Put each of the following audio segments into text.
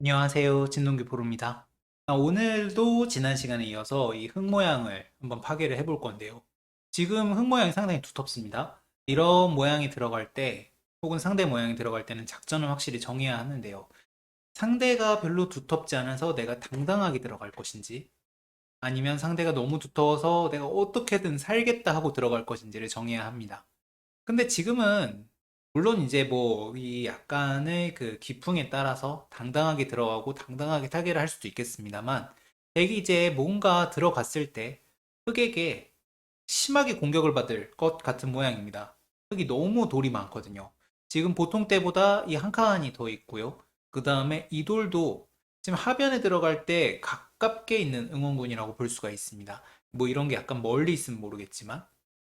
안녕하세요. 진동규 프로입니다. 아, 오늘도 지난 시간에 이어서 이 흙 모양을 한번 파괴를 해볼 건데요. 지금 흙 모양이 상당히 두텁습니다. 이런 모양이 들어갈 때, 혹은 상대 모양이 들어갈 때는 작전을 확실히 정해야 하는데요. 상대가 별로 두텁지 않아서 내가 당당하게 들어갈 것인지, 아니면 상대가 너무 두터워서 내가 어떻게든 살겠다 하고 들어갈 것인지를 정해야 합니다. 근데 지금은 물론 이제 뭐 이 약간의 그 기풍에 따라서 당당하게 들어가고 당당하게 타개를 할 수도 있겠습니다만 덱이 이제 뭔가 들어갔을 때 흑에게 심하게 공격을 받을 것 같은 모양입니다. 흑이 너무 돌이 많거든요. 지금 보통 때보다 이 한 칸이 더 있고요. 그 다음에 이 돌도 지금 하변에 들어갈 때 가깝게 있는 응원군이라고 볼 수가 있습니다. 뭐 이런 게 약간 멀리 있으면 모르겠지만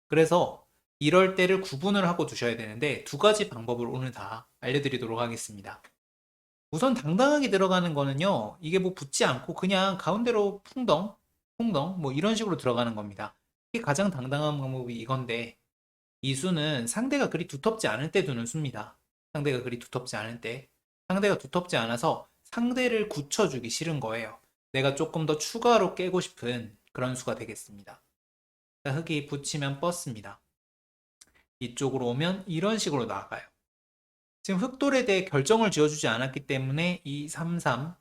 그래서 이럴 때를 구분을 하고 두셔야 되는데 두 가지 방법을 오늘 다 알려드리도록 하겠습니다. 우선 당당하게 들어가는 거는요, 이게 뭐 붙지 않고 그냥 가운데로 풍덩, 풍덩, 뭐 이런 식으로 들어가는 겁니다. 이게 가장 당당한 방법이 이건데, 이 수는 상대가 그리 두텁지 않을 때 두는 수입니다. 상대가 그리 두텁지 않을 때. 상대가 두텁지 않아서 상대를 굳혀주기 싫은 거예요. 내가 조금 더 추가로 깨고 싶은 그런 수가 되겠습니다. 자, 흙이 붙이면 뻗습니다. 이쪽으로 오면 이런 식으로 나가요. 지금 흑돌에 대해 결정을 지어주지 않았기 때문에 이 33,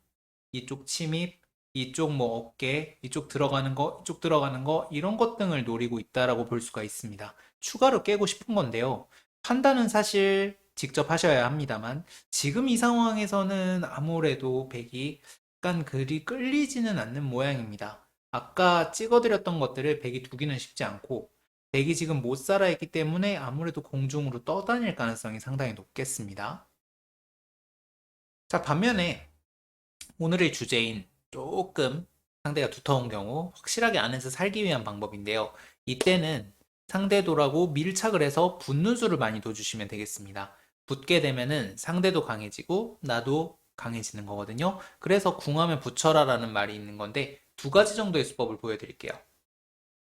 이쪽 침입, 이쪽 뭐 어깨, 이쪽 들어가는 거, 이쪽 들어가는 거 이런 것 등을 노리고 있다라고 볼 수가 있습니다. 추가로 깨고 싶은 건데요. 판단은 사실 직접 하셔야 합니다만 지금 이 상황에서는 아무래도 백이 약간 그리 끌리지는 않는 모양입니다. 아까 찍어드렸던 것들을 백이 두기는 쉽지 않고 백이 지금 못 살아 있기 때문에 아무래도 공중으로 떠다닐 가능성이 상당히 높겠습니다. 자, 반면에 오늘의 주제인 조금 상대가 두터운 경우 확실하게 안에서 살기 위한 방법인데요. 이때는 상대도라고 밀착을 해서 붙는 수를 많이 둬주시면 되겠습니다. 붙게 되면은 상대도 강해지고 나도 강해지는 거거든요. 그래서 궁하면 붙여라 라는 말이 있는 건데 두 가지 정도의 수법을 보여드릴게요.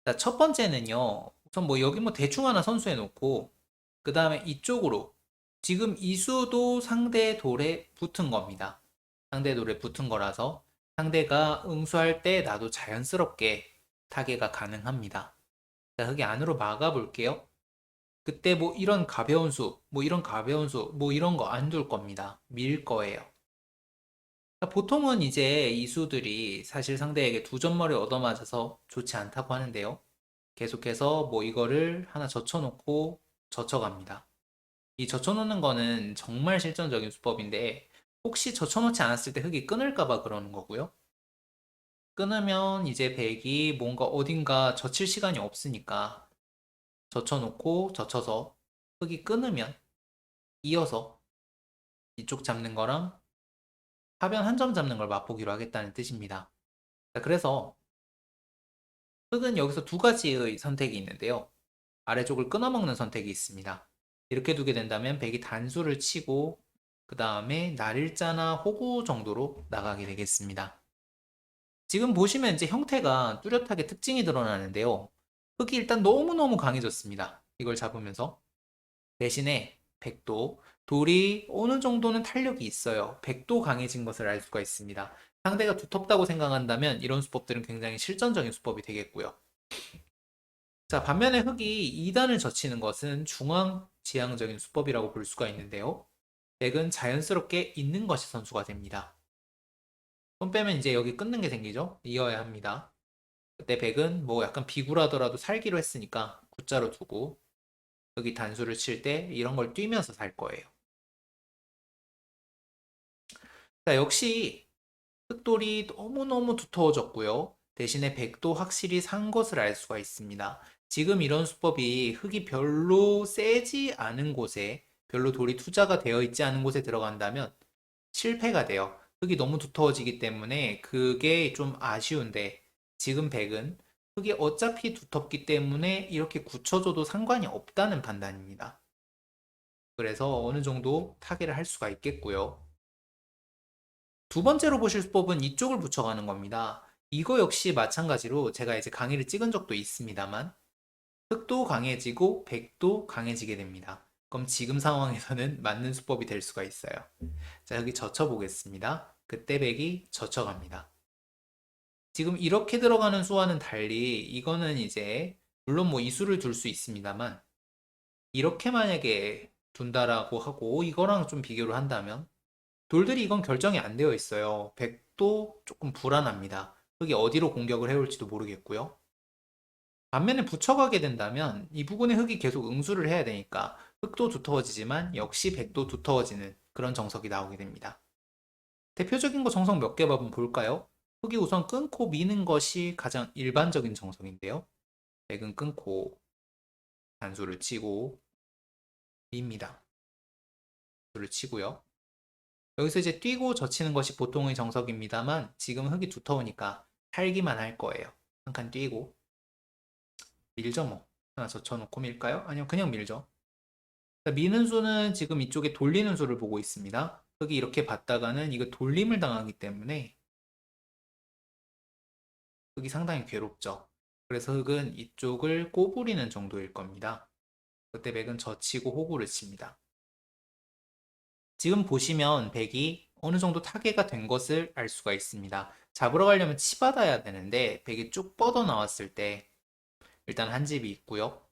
자, 첫 번째는요. 우선 뭐 여기 뭐 대충 하나 선수해 놓고 그 다음에 이쪽으로 지금 이수도 상대 돌에 붙은 겁니다. 상대 돌에 붙은 거라서 상대가 응수할 때 나도 자연스럽게 타개가 가능합니다. 자, 흙이 안으로 막아 볼게요. 그때 뭐 이런 가벼운 수, 뭐 이런 가벼운 수, 뭐 이런 거 안 둘 겁니다. 밀 거예요. 자, 보통은 이제 이 수들이 사실 상대에게 두 점머리 얻어맞아서 좋지 않다고 하는데요. 계속해서 뭐 이거를 하나 젖혀놓고 젖혀갑니다. 이 젖혀놓는 거는 정말 실전적인 수법인데 혹시 젖혀놓지 않았을 때 흙이 끊을까봐 그러는 거고요. 끊으면 이제 백이 뭔가 어딘가 젖힐 시간이 없으니까 젖혀놓고 젖혀서 흙이 끊으면 이어서 이쪽 잡는 거랑 하변 한 점 잡는 걸 맛보기로 하겠다는 뜻입니다. 자, 그래서 흙은 여기서 두 가지의 선택이 있는데요. 아래쪽을 끊어먹는 선택이 있습니다. 이렇게 두게 된다면 백이 단수를 치고 그 다음에 날일자나 호구 정도로 나가게 되겠습니다. 지금 보시면 이제 형태가 뚜렷하게 특징이 드러나는데요. 흙이 일단 너무너무 강해졌습니다. 이걸 잡으면서. 대신에 백도, 돌이 어느 정도는 탄력이 있어요. 백도 강해진 것을 알 수가 있습니다. 상대가 두텁다고 생각한다면 이런 수법들은 굉장히 실전적인 수법이 되겠고요. 자, 반면에 흙이 2단을 젖히는 것은 중앙 지향적인 수법이라고 볼 수가 있는데요. 백은 자연스럽게 있는 것이 선수가 됩니다. 손 빼면 이제 여기 끊는 게 생기죠? 이어야 합니다. 그때 백은 뭐 약간 비굴하더라도 살기로 했으니까 굿자로 두고 여기 단수를 칠 때 이런 걸 뛰면서 살 거예요. 자, 역시 흑돌이 너무너무 두터워졌고요. 대신에 백도 확실히 산 것을 알 수가 있습니다. 지금 이런 수법이 흙이 별로 세지 않은 곳에 별로 돌이 투자가 되어 있지 않은 곳에 들어간다면 실패가 돼요. 흙이 너무 두터워지기 때문에 그게 좀 아쉬운데 지금 백은 흙이 어차피 두텁기 때문에 이렇게 굳혀줘도 상관이 없다는 판단입니다. 그래서 어느 정도 타개를 할 수가 있겠고요. 두 번째로 보실 수법은 이쪽을 붙여가는 겁니다. 이거 역시 마찬가지로 제가 이제 강의를 찍은 적도 있습니다만 흑도 강해지고 백도 강해지게 됩니다. 그럼 지금 상황에서는 맞는 수법이 될 수가 있어요. 자, 여기 젖혀 보겠습니다. 그때 백이 젖혀갑니다. 지금 이렇게 들어가는 수와는 달리 이거는 이제 물론 뭐 이 수를 둘 수 있습니다만 이렇게 만약에 둔다라고 하고 이거랑 좀 비교를 한다면 돌들이 이건 결정이 안 되어 있어요. 백도 조금 불안합니다. 흙이 어디로 공격을 해올지도 모르겠고요. 반면에 붙여가게 된다면 이 부분에 흙이 계속 응수를 해야 되니까 흙도 두터워지지만 역시 백도 두터워지는 그런 정석이 나오게 됩니다. 대표적인 거 정석 몇개 한번 볼까요? 흙이 우선 끊고 미는 것이 가장 일반적인 정석인데요. 백은 끊고 단수를 치고 밉니다. 단수를 치고요. 여기서 이제 뛰고 젖히는 것이 보통의 정석입니다만 지금 흙이 두터우니까 살기만 할 거예요. 한 칸 뛰고 밀죠 뭐. 하나 젖혀놓고 밀까요? 아니면 그냥 밀죠. 자, 미는 수는 지금 이쪽에 돌리는 수를 보고 있습니다. 흙이 이렇게 받다가는 이거 돌림을 당하기 때문에 흙이 상당히 괴롭죠. 그래서 흙은 이쪽을 꼬부리는 정도일 겁니다. 그때 백은 젖히고 호구를 칩니다. 지금 보시면 백이 어느 정도 타개가 된 것을 알 수가 있습니다. 잡으러 가려면 치받아야 되는데 백이 쭉 뻗어 나왔을 때 일단 한 집이 있고요.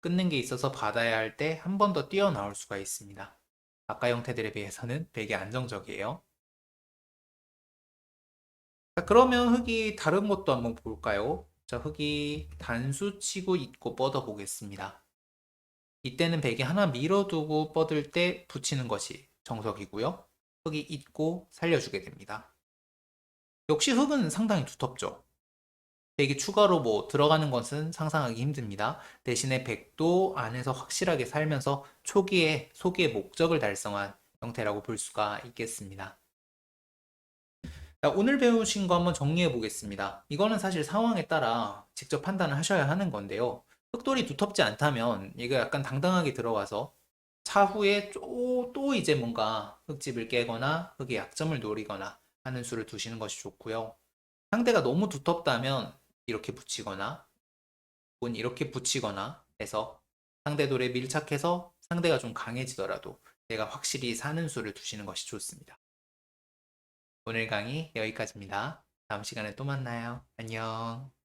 끊는 게 있어서 받아야 할 때 한 번 더 뛰어 나올 수가 있습니다. 아까 형태들에 비해서는 되게 안정적이에요. 자, 그러면 흙이 다른 것도 한번 볼까요? 자, 흙이 단수 치고 있고 뻗어 보겠습니다. 이때는 백이 하나 밀어두고 뻗을 때 붙이는 것이 정석이고요. 흙이 있고 살려주게 됩니다. 역시 흙은 상당히 두텁죠. 백이 추가로 뭐 들어가는 것은 상상하기 힘듭니다. 대신에 백도 안에서 확실하게 살면서 초기에 소기의 목적을 달성한 형태라고 볼 수가 있겠습니다. 자, 오늘 배우신 거 한번 정리해 보겠습니다. 이거는 사실 상황에 따라 직접 판단을 하셔야 하는 건데요. 흙돌이 두텁지 않다면 이거 약간 당당하게 들어가서 차후에 또, 또 이제 뭔가 흙집을 깨거나 흙의 약점을 노리거나 하는 수를 두시는 것이 좋고요. 상대가 너무 두텁다면 이렇게 붙이거나 혹은 이렇게 붙이거나 해서 상대 돌에 밀착해서 상대가 좀 강해지더라도 내가 확실히 사는 수를 두시는 것이 좋습니다. 오늘 강의 여기까지입니다. 다음 시간에 또 만나요. 안녕.